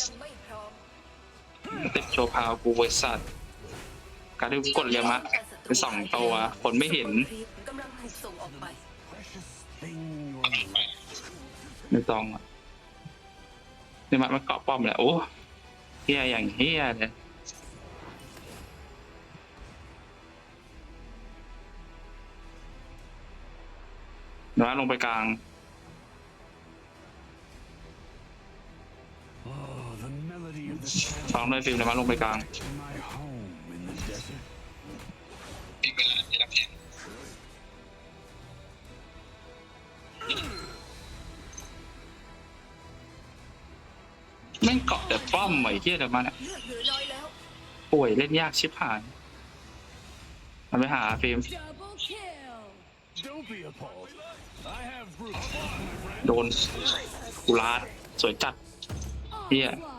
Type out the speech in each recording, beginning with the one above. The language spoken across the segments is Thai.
ยังไม่พร้อมติดโชว์พาวกูบริษัทการที่กูกดเรียงมาเป็นสองตัวคนไม่เห็นกำลังถูกส่งออกไปไม่ต้องอะนี่มันมันเกาะป้อมแหละโอ้เฮียอย่างเฮียเลยน้าลงไปกลาง ซ้อมเลยฟิล์มเลยมาลงไปกลาง sound in my home in the desert. แม่งเกาะแต่ป้อมไอ้เฮียเดี๋ยวมันอะเลือดเหลือน้อยแล้ว ป่วยเล่นยากชิบหายมันไปหาฟิล์ม Double kill. โดนกุลาดสวยจัด Yeah. Onslaught.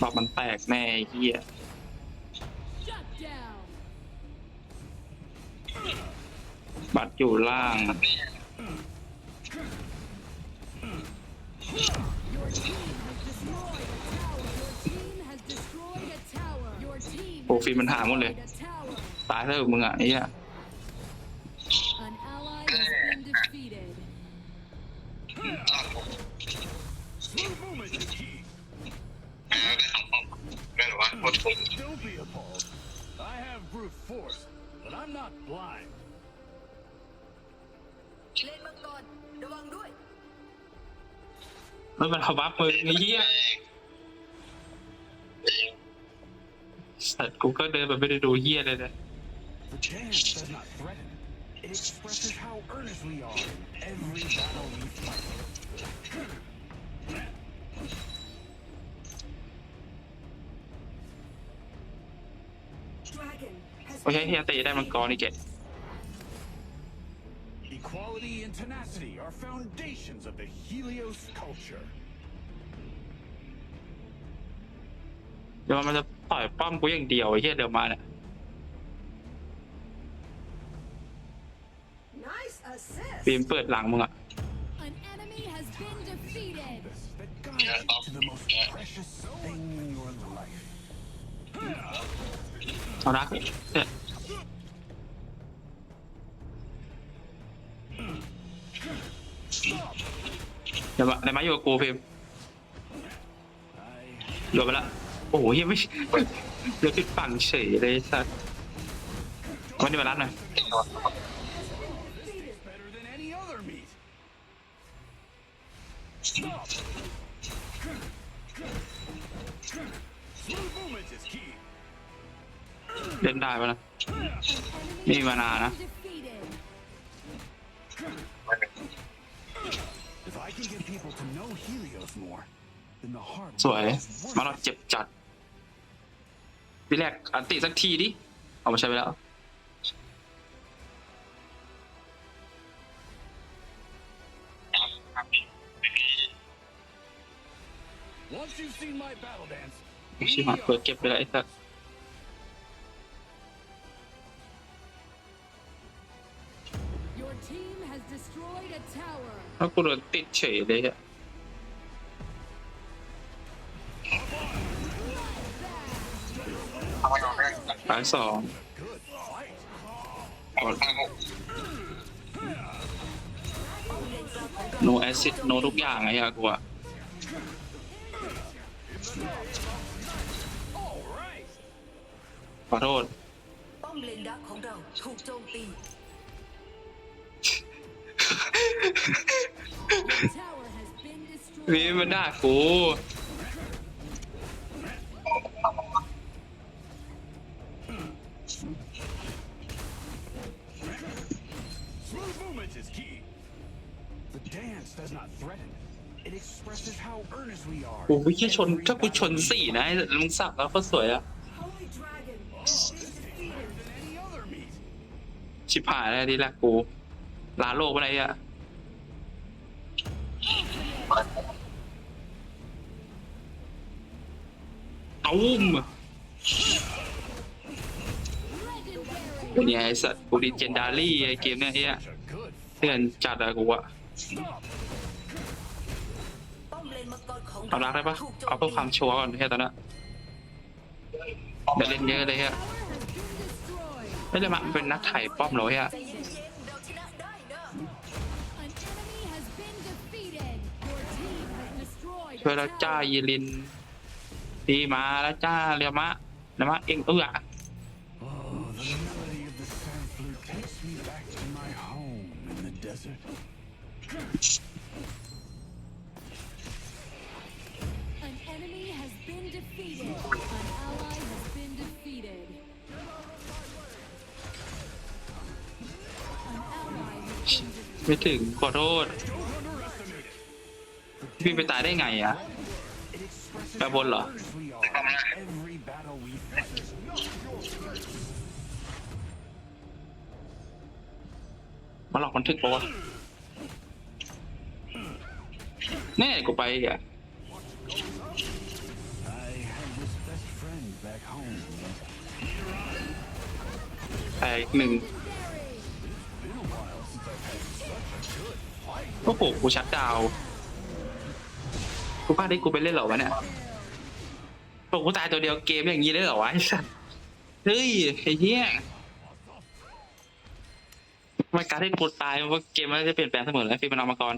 บอกมันแตกแน่ไอ้เฮีย Shut down. บัตรอยู่ล่าง Your team has destroyed a tower. Your team has destroyed a tower. Your team โปรฟิล์มมันหาหมดเลย destroyed a tower. ตายเถอะมึงอะไอ้เหี้ย Slow movement is key. ไม่หรอวะโคตรทุน Don't be appalled. I have brute force, but I'm not blind. เลนมังกร ระวังด้วย ไม่เป็นเอาบัฟมึงไอ้เหี้ยสัตว์กูก็เดินไปไม่ได้ดูเหี้ยเลยนะ The dance does not threaten. It expresses how earnest we are in every battle we fight. โอเคเฮียตีได้มังกรนี่เกต Equality and tenacity are foundations of the Helios culture. เดี๋ยวมันจะต่อยป้อมกูอย่างเดียวไอ้เหี้ยเดี๋ยวมาเนี่ย Nice assist ฟิล์มเปิดหลังมึงอะ เอารักเนี่ยเดี๋ยวมาเดี๋ยวมาอยู่กับกูฟิล์มโดนไปละ โอ้โหเฮียไม่เดี๋ยวติดฝั่งเฉยเลยสัตว์วันนี้มารับหน่อย เล่นได้ปะนะนี่มานานนะ Defeated. If I can get people to know Helios more, then the heart สวย มาเราเจ็บจัดทีแรกอันติสักทีดิ เอามาใช้ไปแล้ว Once you've seen my battle dance, ชิมาเปิดเก็บไปแล้วไอ้สัส Your team has destroyed a tower. แล้วกูโดนติดเฉยเลยอะทำไมเราไม่ได้สายสอง good fight. กดห้าหกโนแอซิดโนทุกอย่างไอ้เหี้ยกูอะ ขอโทษ ป้อมเลนดักของเราถูกโจมตี Your tower has been วี destroyed. มันด่ากู Smooth movement is key. The dance does not threaten. It expresses how earnest we are. โอ้ยแค่ชน ถ้ากูชนสี่นะไอ้ลุงสับแล้วก็สวยอะ ชิบหายแล้วดีละกูลาโลกไปไหนอะตุ้มเป็นไงไอ้สัตว์กูดีเจนดารี่ไอ้เกมเนี่ยเหี้ยเตือนจัดอะกูอะเลนมังกรของเอารักได้ปะเอาเพื่อความชัวร์ก่อนแค่ตอนนั้น เดี๋ยวเล่นเยอะเลยฮะไม่ได้มาเป็นนักไถ่ป้อมเหรอฮะใจเย็นๆเราชนะได้นะ An enemy has been defeated. Your team has destroyed. ช่วยแล้วจ้ายีลินดีมาแล้วจ้าเรียมะเรียมะเอ็งเอื้อ ไม่ถึงขอโทษ พี่ไปตายได้ไงอะไปบนเหรอมาหลอกบันทึกปะวะแน่กูไปอะแตกหนึ่ง โอ้โหกูชัดดาวกูพลาดได้กูไปเล่นเหรอวะเนี่ยโอ้กูตายตัวเดียวเกมอย่างนี้ได้เหรอวะไอ้สัสเฮ้ยไอ้เหี้ยทำไมการที่กูตายมันว่าเกมมันจะเปลี่ยนแปลงเสมอแล้วฟิล์มมันเอามาก่อน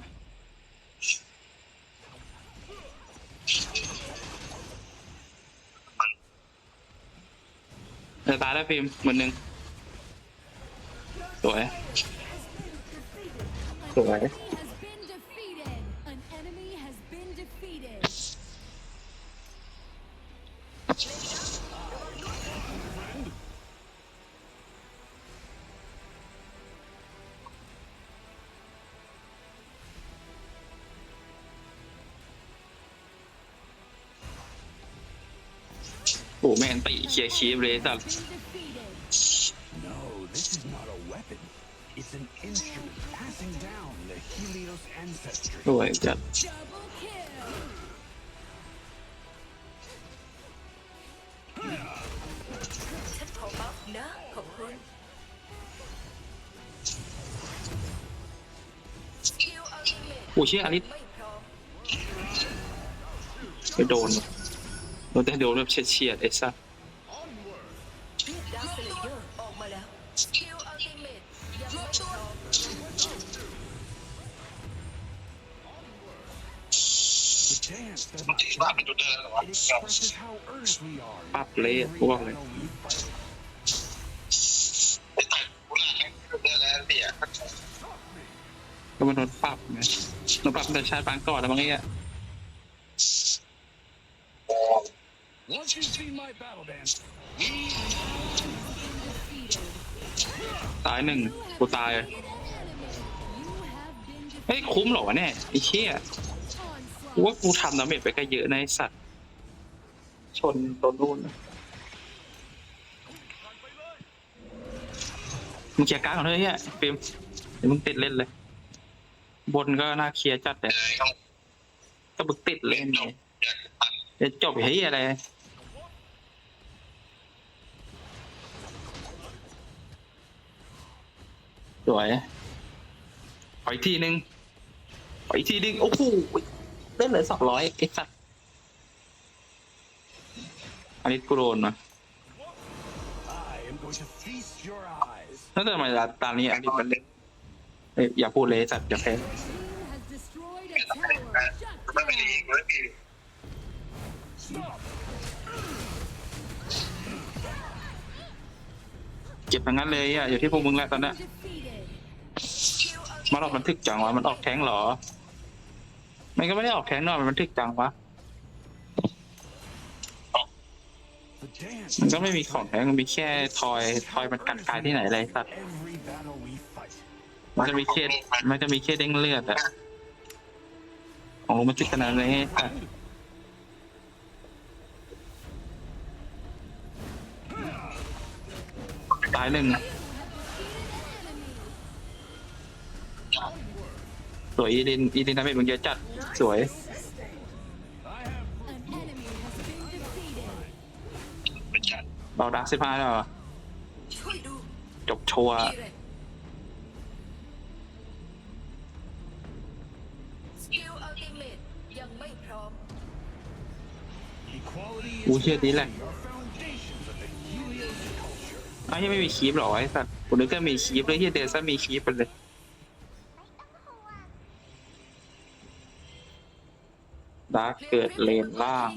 จะตายแล้วฟิล์มหมือนหนึ่งสวยสวย โอ้แม่งตีเคลียร์คีบเลยสัตว์ Been defeated. No, this is not a weapon. It's an instrument passing down the Helios ancestry. สวยจัด Double kill. ฉันขอบัฟนะขอบคุณคิวอัลติเมทโอ้เชี่ยอลิสไม่พร้อม ไปโดน โดนแต่โดนแบบเฉียดๆไอ้สัสดาร์คเลเยอร์ออกมาแล้วคิวอัลติเมทยังไม่พร้อม The dance does มัน not ตีว่าเป็นจุดเดินหรอวะ It expresses how earnest we are. in ปั๊บเละ every พวกเลย battle we fight. ไอ้แต่กูน่าให้จุดเดินแล้วเสียก็มันโดนปรับไงโดนปรับเป็นชาติปางก่อนแล้วบางอย่าง Once you've seen my battle dance, Defeated. ตายหนึ่งกูตาย You have been เฮ้ย defeated. คุ้มเหรอวะเนี่ยไอ้เชี่ยกู Onslaught. ว่ากูทำดาเมจไปก็เยอะในะไอ้สัตว์ ชนตัวนู่นมึงเคลียร์การ์ดก่อนเถอะเฮียฟิล์มเดี๋ยวมึงติดเล่นเลย บนก็น่าเคลียร์จัดแต่เลยต้องก็บึกติดเล่เล่นนจไงบอยากตัด เดี๋ยวจบเฮ้ยอะไร สวยขออีกทีนึงขออีกทีนึงโอ้โหเล่นเหลือสองร้อยไอ้สัตว์อันนี้กูโดนมา I am going to feast your eyes. แล้วทำไมตามนี้อันนี้มันเล่นเอ้ยอย่าพูดเลยไอ้สัตว์อย่าแพ้ Your team has destroyed a ไม่ tower. ไม่ Shut ไม่ดี down. ไม่ดี Stop! เก็บทั้งนั้นเลยอะอยู่ที่พวกมึงแหละตอนเนี้ มันออกบันทึกจังวะ มันออกแท้งเหรอ มันก็ไม่ได้ออกแท้งนอกมันบันทึกจังวะ มันก็ไม่มีของแท้งมันมีแค่ทอย ทอยมันกันกายที่ไหนเลยสัตว์ มันจะมีแค่มันจะมีแค่เด้งเลือดอะของมันทึกขนาดนี้สัตว์ตายหนึ่ง สวยอีลินอีลินทำให้มึงเยอะจัดสวยเราดักสิบห้าเหรอจบชัว์กูเชื่อนี้แหละไอ้อ้ยังไม่มีคลิหรอไอ้สัตว์กูนึกว่ามีคลิเลยที่เดซ่ามีคลิไปเลย ดาร์กเกิดเลนล่าง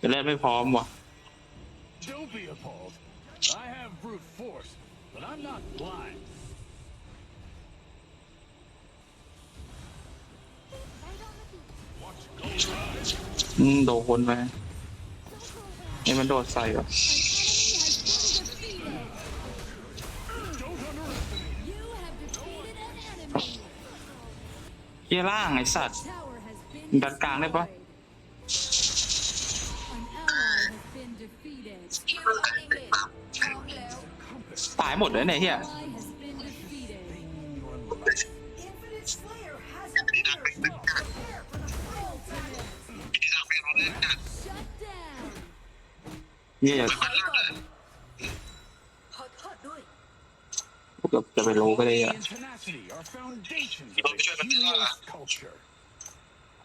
จะเล่นไม่พร้อมว่ะ Don't be appalled. I have brute force, but I'm not blind. อืมโดนคนไปไอ้มันโดดใส่ว่ะ An enemy has been defeated. You have defeated an enemy. เฮียล่างไอ้สัตว์ Tower has been ดันกลางได้ปะตายหมดเลยเนี่ยเฮียเนี่ยเกืจะไปโลก็ได้อะ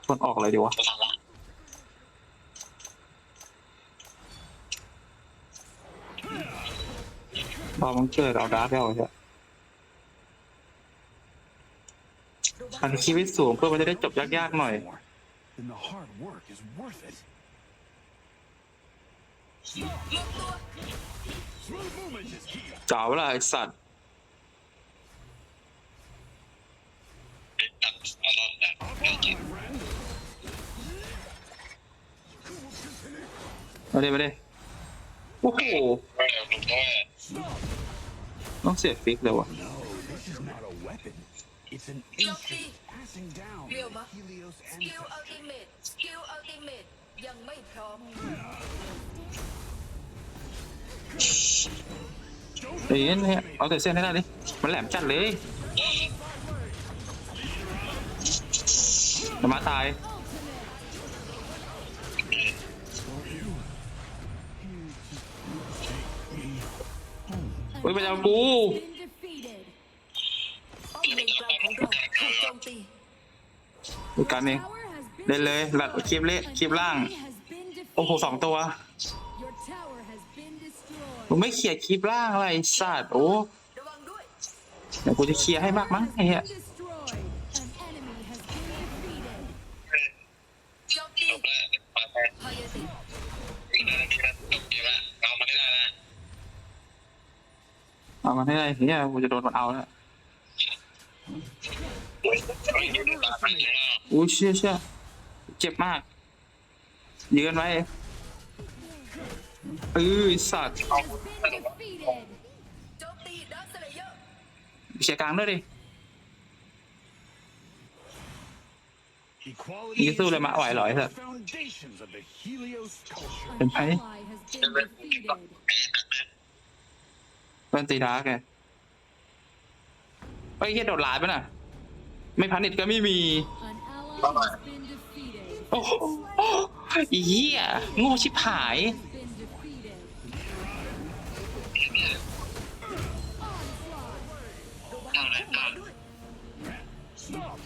ชวนออกอะไรดีวะรอมัองเกิดเอาดาร์กเอาใช่มันชีวิตสูงเพื่อมันจะได้จบยากๆหน่อย เจ๋าละไอสัตว์ Smooth movement is key. เจ๋าละไอสัตว์มาดิมาดิโอ้โหต้องเสียฟิกเลยวะ this is not a weapon. It's an instant passing down Wilma. Helios สกิล ancestors. อัลติเมทสกิลอัลติเมทยังไม่พร้อม เอ้ยเนี่ยเอาแต่เส้นให้ได้ดิมันแหลมจัดเลยจะมาตายเฮ้ มเลนกลางของเราถูกโจมตีดูกันเองเล่นเลยหลัดคลิปเละคลิปล่าง โอ้โหสองตัวมึงไม่เคลียร์คลิปล่างอะไรสัตว์โอ้เดี๋ยวกูจะเคลียร์ให้มากมั้งไอ้เหี้ย เอามันให้ได้เฮียกูจะโดนมันเอาแล้วอู้เชี่ยเชี่ยเจ็บมากยืนไว้เออไอ้สัตว์ Has been defeated. โจมตีดักสเลเยอร์เชียร์กลางด้วยดิ Equality Ý and tôi là mã oải lỏi tenacity thật. are foundations of the Helios culture. An Em thấy. ally has been defeated. เป็นตีดาร์กไงเฮ้ยเฮียโดดหลายไปน่ะ ไม่พันิดก็ไม่มี An ally has been defeated. โอ้โหอีเหี้ยโง่ชิบหาย Has been defeated. Onslaught. Stop.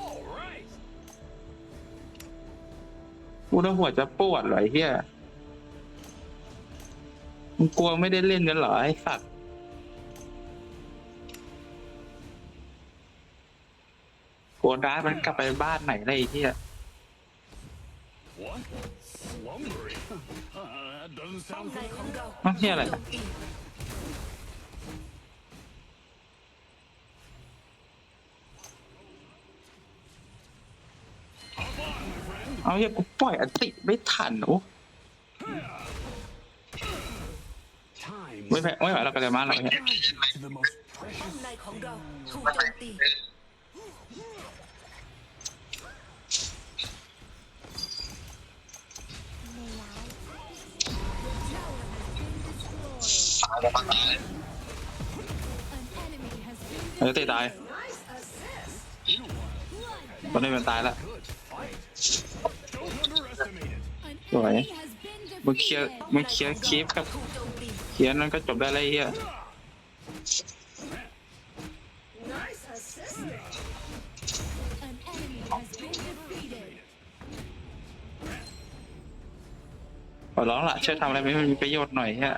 All right. กูน่าหัวจะปวดเหรอไอ้เฮีย มึงกลัวไม่ได้เล่นกันเหรอไอ้สัตว์กลัวดาร์มันกลับไปบ้านไหนได้ไอ้เฮีย What? Slumbering? Uh, that doesn't ป้อม sound ในของเราอ้าวเฮียอะไรเอาเฮียกูปล่อยอันติไม่ทันโอ้ ไม่ไหวไม่ไหวเราก็เลยมาเราเนี่ยป้อมในของเราถูกโจมตีเออเตะตายตอนนี้มันตายแล้ว Don't underestimate it. An Rồi. enemy has been มึงเคลียร์มึงเคลียร์คลิปกับ ถูกโจม เขียนั่นก็จบได้ไรเฮียขอร้องละช่วยทำอะไรไม่มีประโยชน์หน่อยเฮีย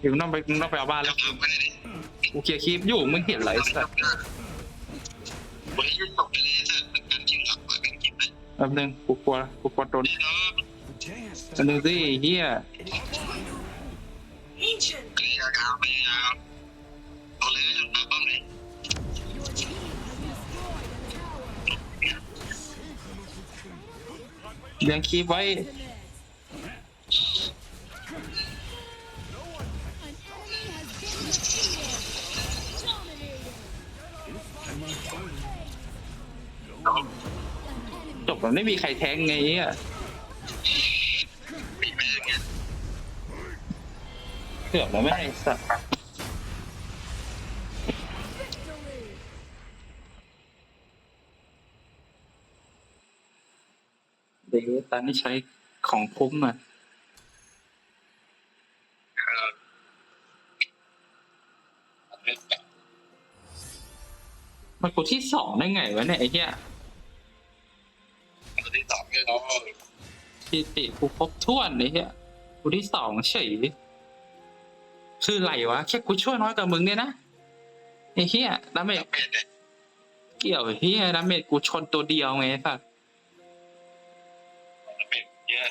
อยู่น้องไปน้องไปเอาบ้านแล้วกูเคียคลิปอยู่มึงเห็นไรสัก แป๊บนึงกูกลัวกูกลัวโดนอันนึงสิเฮีย it is เกลียร์กาวไวเอาเลยมา บ้าไมันไม่มีใครแทงไงเนี่ยเกือบแล้วไม่ให้สัตว์เดี๋ยวตอนนี้ใช้ของคุ้มอะเออมันกูที่สองได้ไงวะเนี่ยไอ้เหี้ย ที่ติกูครบถ้วนไอ้เหี้ยกูที่สองเฉยคือไหลวะแค่กูช่วยน้อยกว่ามึงเนี่ยนะไอ้เหี้ยดาเมจเป็นเกี่ยวเหี้ยดาเมจกูชนตัวเดียวไงสัสัสเมจเยอะ